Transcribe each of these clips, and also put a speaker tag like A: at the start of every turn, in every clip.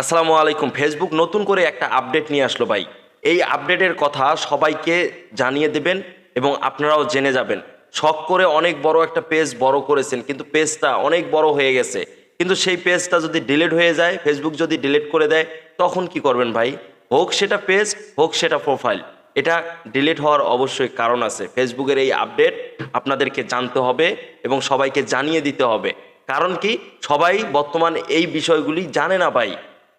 A: আসসালামু আলাইকুম। ফেসবুক নতুন করে একটা আপডেট নিয়ে আসলো ভাই। এই আপডেটের কথা সবাইকে জানিয়ে দেবেন এবং আপনারাও জেনে যাবেন। শখ করে অনেক বড় একটা পেজ বড় করেছেন, কিন্তু পেজটা অনেক বড় হয়ে গেছে। কিন্তু সেই পেজটা যদি ডিলিট হয়ে যায় ফেসবুক যদি ডিলিট করে দেয়, তখন কি করবেন ভাই? হোক সেটা পেজ হোক সেটা প্রোফাইল এটা ডিলিট হওয়ার অবশ্যই কারণ আছে। ফেসবুকের এই আপডেট আপনাদেরকে জানতে হবে এবং সবাইকে জানিয়ে দিতে হবে। কারণ কি? সবাই বর্তমান এই বিষয়গুলি জানে না ভাই।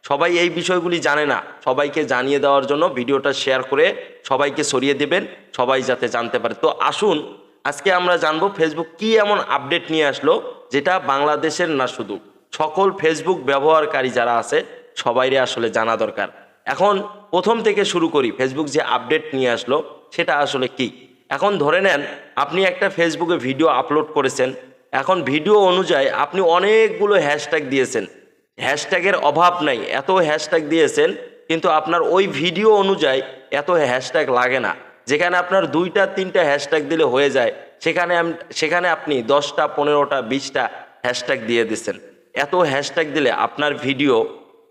A: সবাই এই বিষয়গুলি জানে না। সবাইকে জানিয়ে দেওয়ার জন্য ভিডিওটা শেয়ার করে সবাইকে সরিয়ে দেবেন, সবাই যাতে জানতে পারে। তো আসুন, আজকে আমরা জানব ফেসবুক কি এমন আপডেট নিয়ে আসলো, যেটা বাংলাদেশের না শুধু। সকল ফেসবুক ব্যবহারকারী যারা আছে, সবাইরে আসলে জানা দরকার। এখন প্রথম থেকে শুরু করি ফেসবুক যে আপডেট নিয়ে আসলো, সেটা আসলে কি? এখন ধরে নেন, আপনি একটা ফেসবুকে ভিডিও আপলোড করেছেন। এখন ভিডিও অনুযায়ী আপনি অনেকগুলো হ্যাশট্যাগ দিয়েছেন। হ্যাশট্যাগের অভাব নাই। এত হ্যাশট্যাগ দিয়েছেন, কিন্তু আপনার ওই ভিডিও অনুযায়ী এত হ্যাশট্যাগ লাগে না। যেখানে আপনার দুইটা, তিনটা হ্যাশট্যাগ দিলে হয়ে যায়, সেখানে সেখানে আপনি দশটা, পনেরোটা, বিশটা হ্যাশট্যাগ দিয়ে দিচ্ছেন। এত হ্যাশট্যাগ দিলে আপনার ভিডিও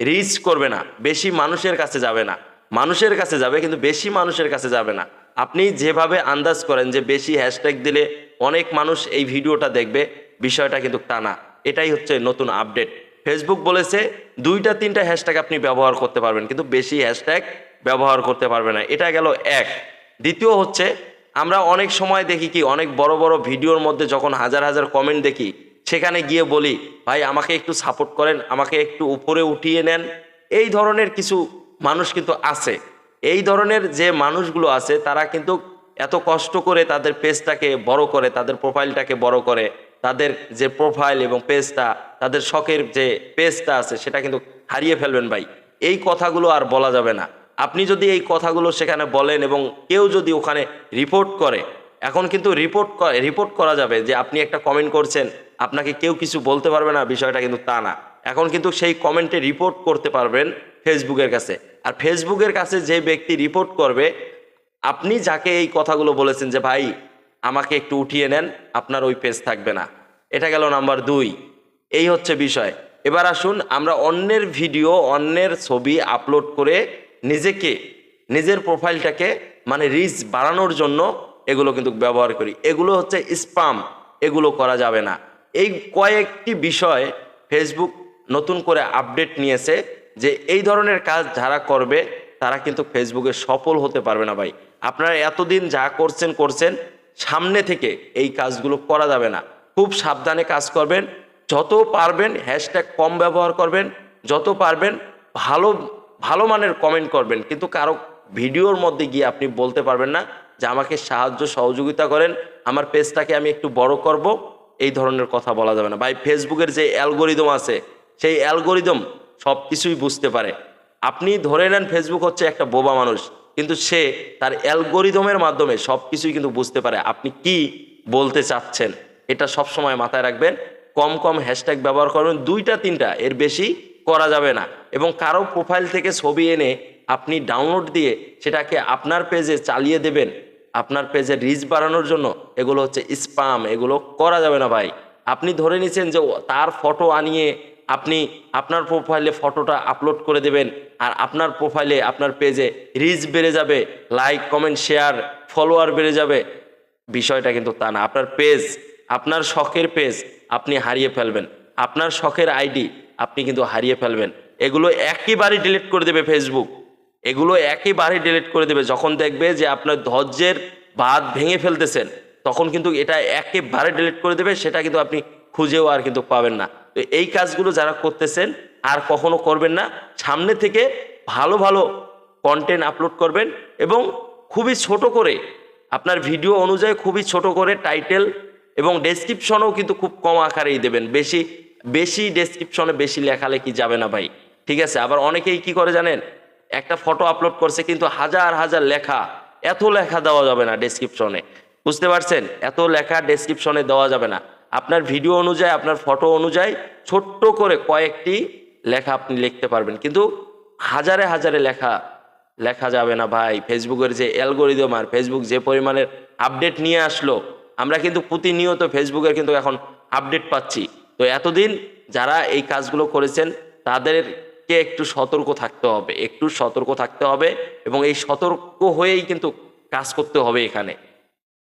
A: রিচ করবে না, বেশি মানুষের কাছে যাবে না। মানুষের কাছে যাবে, কিন্তু বেশি মানুষের কাছে যাবে না। আপনি যেভাবে আন্দাজ করেন যে বেশি হ্যাশট্যাগ দিলে অনেক মানুষ এই ভিডিওটা দেখবে, বিষয়টা কিন্তু তা না এটাই হচ্ছে নতুন আপডেট। ফেসবুক বলেছে দুইটা, তিনটা হ্যাশট্যাগ আপনি ব্যবহার করতে পারবেন, কিন্তু বেশি হ্যাশট্যাগ ব্যবহার করতে পারবে না। এটা গেল এক। দ্বিতীয় হচ্ছে, আমরা অনেক সময় দেখি কি, অনেক বড় বড় ভিডিওর মধ্যে যখন হাজার হাজার কমেন্ট দেখি, সেখানে গিয়ে বলি, ভাই, আমাকে একটু সাপোর্ট করেন, আমাকে একটু উপরে উঠিয়ে নেন। এই ধরনের কিছু মানুষ কিন্তু আছে। এই ধরনের যে মানুষগুলো আছে, তারা কিন্তু এত কষ্ট করে তাদের পেজটাকে বড় করে, তাদের প্রোফাইলটাকে বড় করে তাদের যে প্রোফাইল এবং পেজটা তাদের শখের যে পেজটা আছে, সেটা কিন্তু হারিয়ে ফেলবেন ভাই। এই কথাগুলো আর বলা যাবে না। আপনি যদি এই কথাগুলো সেখানে বলেন এবং কেউ যদি ওখানে রিপোর্ট করে, এখন কিন্তু রিপোর্ট রিপোর্ট করা যাবে যে আপনি একটা কমেন্ট করছেন, আপনাকে কেউ কিছু বলতে পারবে না, বিষয়টা কিন্তু তা না। এখন কিন্তু সেই কমেন্টে রিপোর্ট করতে পারবেন ফেসবুকের কাছে। আর ফেসবুকের কাছে যে ব্যক্তি রিপোর্ট করবে, আপনি যাকে এই কথাগুলো বলেছেন যে, ভাই আমাকে একটু উঠিয়ে নেন, আপনার ওই পেজ থাকবে না। এটা গেল নাম্বার দুই। এই হচ্ছে বিষয়। এবার আসুন, আমরা অন্যের ভিডিও অন্যের ছবি আপলোড করে নিজেকে, নিজের প্রোফাইলটাকে মানে রিচ বাড়ানোর জন্য এগুলো কিন্তু ব্যবহার করি। এগুলো হচ্ছে স্পাম এগুলো করা যাবে না। এই কয়েকটি বিষয় ফেসবুক নতুন করে আপডেট নিয়েছে যে এই ধরনের কাজ যারা করবে, তারা কিন্তু ফেসবুকে সফল হতে পারবে না ভাই। আপনারা এতদিন যা করছেন করছেন সামনে থেকে এই কাজগুলো করা যাবে না। খুব সাবধানে কাজ করবেন। যত পারবেন হ্যাশট্যাগ কম ব্যবহার করবেন। যত পারবেন ভালো ভালো মানের কমেন্ট করবেন। কিন্তু কারও ভিডিওর মধ্যে গিয়ে আপনি বলতে পারবেন না যে আমাকে সাহায্য, সহযোগিতা করেন। আমার পেজটাকে আমি একটু বড় করব। এই ধরনের কথা বলা যাবে না। ভাই ফেসবুকের যে অ্যালগোরিদম আছে, সেই অ্যালগোরিদম সব কিছুই বুঝতে পারে। আপনি ধরে নেন ফেসবুক হচ্ছে একটা বোবা মানুষ। কিন্তু সে তার অ্যালগোরিদমের মাধ্যমে সব কিছুই কিন্তু বুঝতে পারে আপনি কি বলতে চাচ্ছেন। এটা সব সময় মাথায় রাখবেন। কম কম হ্যাশট্যাগ ব্যবহার করবেন দুইটা, তিনটা, এর বেশি করা যাবে না। এবং কারও প্রোফাইল থেকে ছবি এনে আপনি ডাউনলোড দিয়ে সেটাকে আপনার পেজে চালিয়ে দেবেন। আপনার পেজে রিচ বাড়ানোর জন্য এগুলো হচ্ছে স্পাম এগুলো করা যাবে না ভাই। আপনি ধরে নিছেন যে তার ফটো আনিয়ে আপনি আপনার প্রোফাইলে ফটোটা আপলোড করে দেবেন। আর আপনার প্রোফাইলে আপনার পেজে রিচ বেড়ে যাবে লাইক কমেন্ট শেয়ার ফলোয়ার বেড়ে যাবে। বিষয়টা কিন্তু তা না। আপনার পেজ আপনার শখের পেজ আপনি হারিয়ে ফেলবেন। আপনার শখের আইডি আপনি কিন্তু হারিয়ে ফেলবেন। এগুলো একেবারে ডিলিট করে দেবে ফেসবুক এগুলো একেবারে ডিলিট করে দেবে। যখন দেখবে যে আপনার ধৈর্যের বাদ ভেঙে ফেলতেছেন, তখন কিন্তু এটা একেবারে ডিলিট করে দেবে। সেটা কিন্তু আপনি খুঁজেও আর কিন্তু পাবেন না। তো এই কাজগুলো যারা করতেছেন আর কখনো করবেন না, সামনে থেকে ভালো ভালো কন্টেন্ট আপলোড করবেন এবং খুবই ছোট করে আপনার ভিডিও অনুযায়ী খুবই ছোট করে টাইটেল এবং ডেসক্রিপশনও কিন্তু খুব কম আকারেই দেবেন। বেশি বেশি ডেসক্রিপশনে বেশি লেখালেখি যাবে না ভাই। ঠিক আছে? আবার অনেকেই কি করে জানেন? একটা ফটো আপলোড করছে কিন্তু হাজার হাজার লেখা, এত লেখা দেওয়া যাবে না ডেসক্রিপশনে বুঝতে পারছেন? এত লেখা ডেসক্রিপশনে দেওয়া যাবে না। আপনার ভিডিও অনুযায়ী, আপনার ফটো অনুযায়ী ছোট্ট করে কয়েকটি লেখা আপনি লিখতে পারবেন। কিন্তু হাজারে হাজারে লেখা লেখা যাবে না ভাই। ফেসবুকের যে অ্যালগোরিদম আর ফেসবুক যে পরিমাণের আপডেট নিয়ে আসলো, আমরা কিন্তু প্রতিনিয়ত ফেসবুকের কিন্তু এখন আপডেট পাচ্ছি। তো এতদিন যারা এই কাজগুলো করেছেন, তাদেরকে একটু সতর্ক থাকতে হবে, একটু সতর্ক থাকতে হবে এবং এই সতর্ক হয়েই কিন্তু কাজ করতে হবে এখানে।